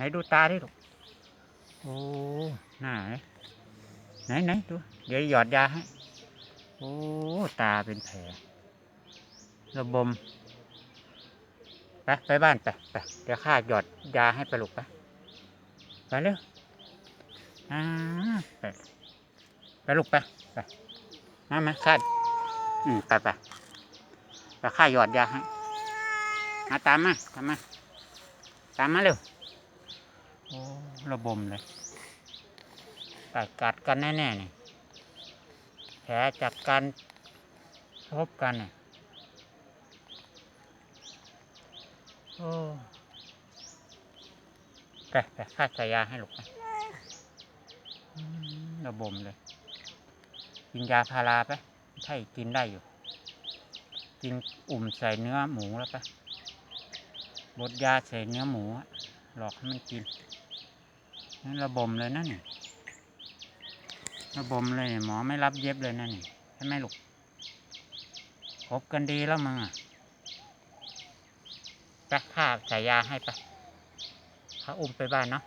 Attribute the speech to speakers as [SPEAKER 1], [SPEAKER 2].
[SPEAKER 1] นดูตาดิลูกโอ้หน้าไหนไหนไหนดู เดี๋ยวหยอดยาให้ โอ้ ตาเป็นแผลระบม ไป ไปบ้านไปไปเดี๋ยวข้าหยอดยาให้ไปลูกไปไปเร็วอ่าไปไปลูกไปไปมามาข้าอืมไปไปไปข้าหยอดยาให้มาตามมาตามมาตามมาเร็ว โอ้ระบมเลยกัดกัดกันแน่ๆนี่แผลจากการพบกันเนี่ยโอ้ไปไปข้าส่ยาให้ลูกไประบมเลย กินยาพาราไปใช่กินได้อยู่ กินอุ่มใส่เนื้อหมูแล้วไปบดยาใส่เนื้อหมูหลอกให้มันกิน นั่นระบมเลยนั่นนี่ระบมเลย หมอไม่รับเย็บเลยนั่นนี่ใช่ไหมลูกพบกันดีแล้วมึงอะไปข้าใส่ยาให้ไปข้าอุ้มไปบ้านเนาะ